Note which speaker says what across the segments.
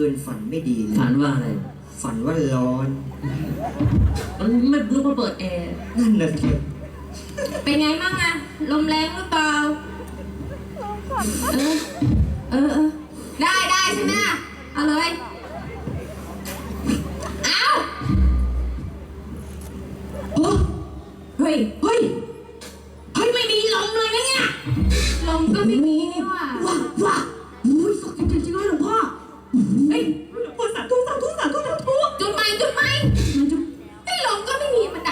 Speaker 1: คืนฝันไม่ดีเลย
Speaker 2: ฝันว่าอะไร
Speaker 1: ฝันว่าร้อน
Speaker 2: มันไม่รู้ว่าเปิดแอร์
Speaker 1: นั่นน่ะสิ
Speaker 3: เป็นไงบ้างอะลมแรงหรือเปล่า เออ เออเออได้ได้ใช่ไหมเอาเลย เอาโอ้เฮ้ย เฮ้ย เฮ้ย ไม่มีลมเลยนะเนี่ย ลมก็ไม่มีนี่หว่า
Speaker 4: ว้าว้า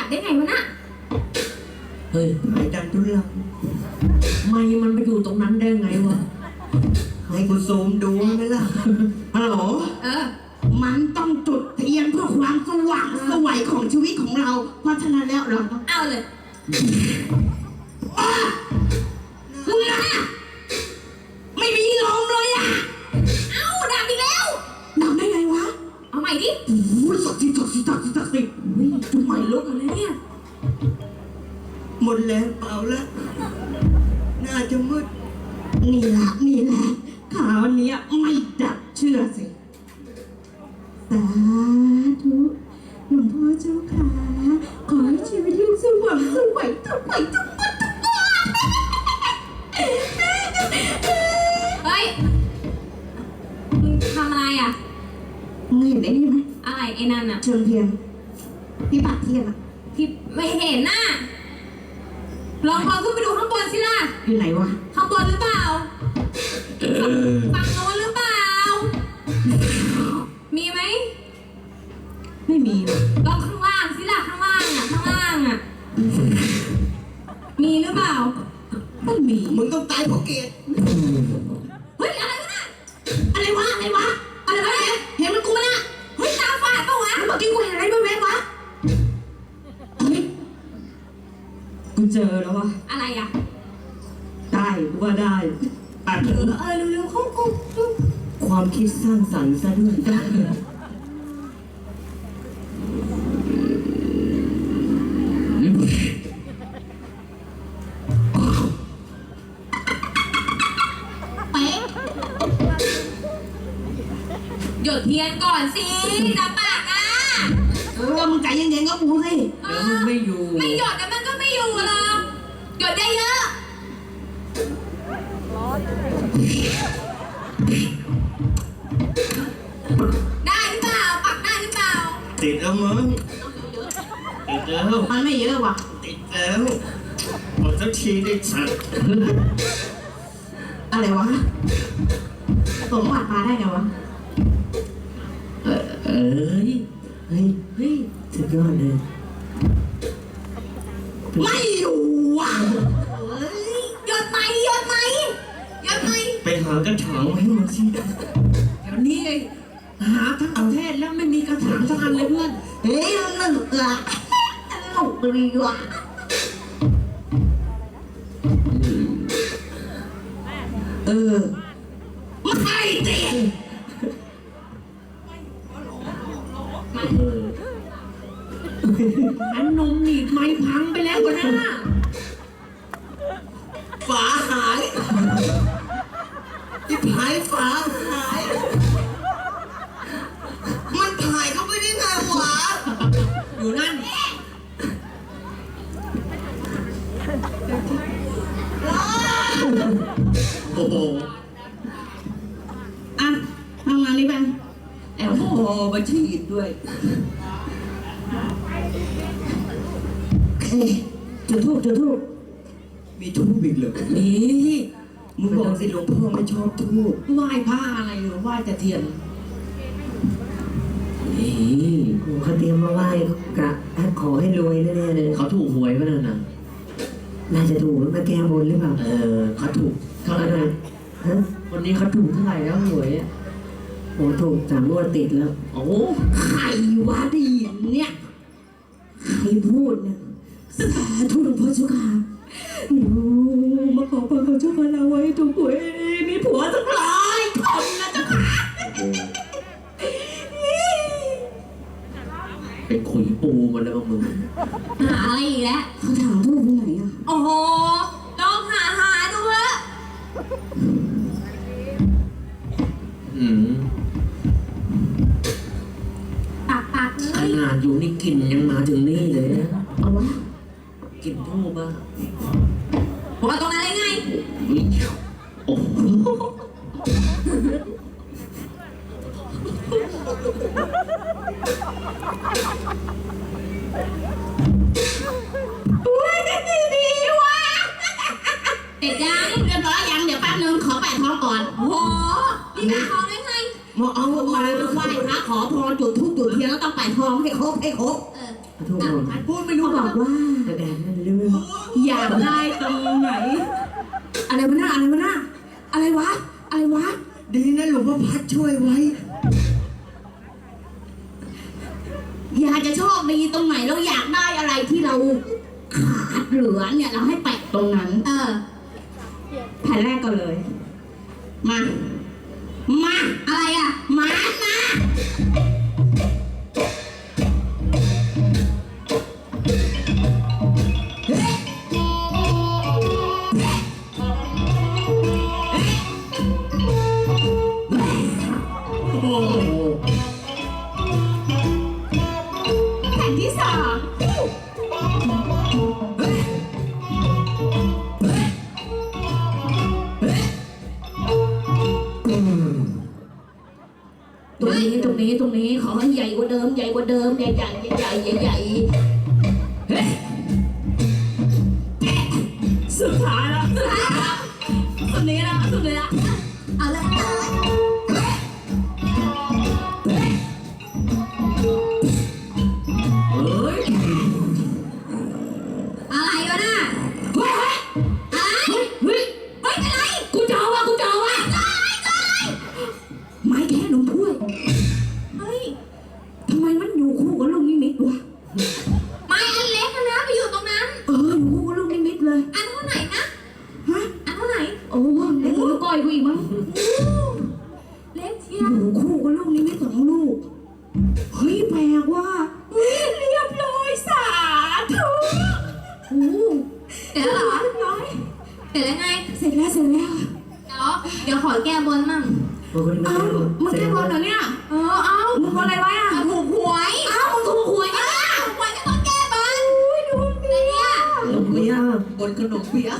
Speaker 3: ไม่มี
Speaker 4: มัน
Speaker 3: ดับได้ไงวะน่ะ
Speaker 2: เฮ้ย
Speaker 1: หายดันทุลัง
Speaker 2: ไม่มันไปอยู่ตรงนั้นได้ไงวะ
Speaker 1: ให้กูซูมดูไหมล่ะ
Speaker 4: ฮัลโหล
Speaker 3: เออ
Speaker 4: มันต้องจุดเทียนเพื่อความสว่างสวัยของชีวิตของเรา เพราะฉะนั้นแล้วเราต้อง
Speaker 3: เอาเลย ใหม่
Speaker 4: ลุกกันเลยเนี่ย
Speaker 1: หมดแรงเปล่าละน่าจะมืด
Speaker 4: นี่แหละนี่แหละขาวเนี้ยไม่ดับเชื่อสิสาธุหลวงพ่อเจ้าค่ะขอให้ชีวิตลูกสว่างสวยทุกไปทุกวันทุกวัน
Speaker 3: เฮ้ยมึงทำอะไรอะ
Speaker 4: มึงเห็นไอ้นี่ไหม
Speaker 3: อะไรไอ้นั่นอะ
Speaker 4: เชิงเทียน ที่ปักเทียนอะ
Speaker 3: พี่ไม่เห็นน่ะลองพอขึ้นไปดูข้างบนสิล่ะ
Speaker 4: อยู่ไหนวะ
Speaker 3: ข้างบนหรือเปล่าฝั่งโน้นหรือเปล่า มีไหม
Speaker 4: ไม่มีเลย
Speaker 3: ลองข้างล่างสิล่ะข้างล่างอะ ข้างล่างอะ มีหรือเปล่า
Speaker 4: ไม่มี
Speaker 1: มึงต้องตายเพราะเกต
Speaker 3: เกูเจ
Speaker 4: อแล้ววะ
Speaker 3: อะไรอะ
Speaker 4: ได้กูว่าได้อะเถ
Speaker 3: เอ
Speaker 4: อะ
Speaker 3: อเออเร็วๆเข้าเข้าเข้า
Speaker 1: ความคิดสร้างสรรค์ซะด้วย
Speaker 4: เป๊ะ
Speaker 3: หยดเทียนก่อนสิจะปากอะ
Speaker 4: เออมึงใจเย็นๆก็กูสิ
Speaker 3: เอ
Speaker 2: เดี๋ยว
Speaker 3: อ
Speaker 2: มันไม่อยู่
Speaker 3: ไม่หยดแต่มันก็ไม่อยู่หรอก หยดได้เยอะได้หรือเปล่าปักได้หรือเปล่า
Speaker 1: ติดแล้วมั้งติดแล้ว
Speaker 4: มันไม่เยอะว่ะ
Speaker 1: ติดแล้วหมดสักทีได้สัตว์
Speaker 4: อะไรวะสมบัติมาได้ไงวะ
Speaker 2: เออเอ้ย
Speaker 1: เฮ้ย
Speaker 2: เฮ้ย
Speaker 1: สุดยอดเลย
Speaker 4: ไม่อยู่
Speaker 1: สิ
Speaker 2: เดี๋ยวนี้ไอ้หาทั้งประเทศแล้วไม่มีกระถางสักอันเลยเพื่อน
Speaker 4: เฮ้ยมันหนุกอะหนุกดีว่ะเออไม่ดิ
Speaker 2: เอออันนมหนีบไม้พังไปแล้วกันนะ
Speaker 1: ฝาหายที่หายฝาหาย มันถ่ายเข้าไปได้ไงวะ
Speaker 2: อยู่นั่น
Speaker 1: โอ้โห
Speaker 4: อะทำงานนี้ไปแอลกอฮอล์มาฉีดด้วยเฮ้ยจุดทูบจุดทูบ
Speaker 1: มีทูบอีกเหรอ
Speaker 2: นี่
Speaker 1: มึงบอกสิหลวงพ่อไม่ชอบทูบ
Speaker 2: ไหว้ผ้าอะไรหรือไหว้แต่เทียนนี่
Speaker 5: เขาเตรียมมาไหว้กะขอให้รวยแน่ๆเลย
Speaker 2: เขาถูกหวยไปแล้วนะ
Speaker 5: น่าจะถูกมาแก้บนหรือเปล่า
Speaker 2: เออเขาถูกเท่าไหร่นะ
Speaker 5: ฮะ
Speaker 2: วันนี้เขาถูกเท่าไหร่แล้วหวยอะ
Speaker 5: โอ้ถูกสามงวดติดแล้ว
Speaker 2: โอ้
Speaker 4: ใครวะได้ยินเนี่ย
Speaker 5: ใครพูดเนี่ย
Speaker 4: สาธุหลวงพ่อเจ้าค่ะหนู หนูมาขอพรขอโชคขอลาไว้ทุกเวยมีผัวสักร้อยคนนะเจ้าค่ะ
Speaker 2: เป็นขุยปูมาแล้วมึง
Speaker 3: หาอะไรอีกแล้ว
Speaker 4: เขาถามลูกที่ไหนอะ
Speaker 3: โอ้โหลองหาหาดูเถอะ
Speaker 2: อืม
Speaker 3: ปากปากเลขย
Speaker 2: นาดอยู่นี่กลิ่นยังมาถึงนี่เลยนะ
Speaker 4: เอาวะ
Speaker 2: กลิ่นทูบอะ โอ้โห
Speaker 4: เด็กยังเรียบร้อยยังเดี๋ยวแป๊บนึงขอแปะท้องก่อนโหนี่แปะท้องได้ไง
Speaker 1: มาเอา
Speaker 4: มา
Speaker 1: มา
Speaker 4: ไหว้พระขอพรจุดธูปจุดเทียนแล้วต้องแปะท้องให้ครบให้ครบเออ
Speaker 2: ขอโทษก่อน
Speaker 4: พูดไม่รู้บอกว่า
Speaker 2: แต่แดดมันลื่น
Speaker 4: อยากได้ตรงไหน อะไรวะน่าอะไรวะน่าอะไรวะ อะไรวะ
Speaker 1: ดีนะหลวงพ่อพัดช่วยไว้
Speaker 4: อยากจะโชคดีตรงไหนเราอยากได้อะไรที่เราขาดเหลือเนี่ยเราให้แปะตรงนั้น เออ
Speaker 6: แผ่นแรกก่อนเลย
Speaker 4: มา มา อะไรอะ มา มา แผ่นที่สองตรงนี้ตรงนี้ตรงนี้ขอให้ใหญ่กว่าเดิมใหญ่กว่าเดิมใหญ่ใหญ่ใหญ่ใหญ่ใหญ่เฮ้ย กนิมิตสองลูก เฮ้ยแปลกว่ะเฮ้ยเรียบร้อยสาธุโอ้
Speaker 3: เดี๋ยวเหรอ
Speaker 4: เรียบร้อย
Speaker 3: เดี๋ยวยังไง
Speaker 4: เสร็จแล้วเสร็จแล้ว
Speaker 3: เดี๋ยวเดี๋ยวขอแก้บนมั่ง
Speaker 2: บางคนไม่
Speaker 4: เอ้า
Speaker 2: ได้
Speaker 4: มึงแค่บอลเหรอเนี่ย
Speaker 3: เออเอา
Speaker 4: มึงบอลอะไรไว้อะ
Speaker 3: เอาถูกหวย
Speaker 4: เอ้ามึงถูกหวยกันอะ
Speaker 3: ถูกหวยก็ต้องแก้บนอุ้ยดูแต่เนี่ย
Speaker 2: ลงเบี้ย
Speaker 5: บนขนมเปี๊ย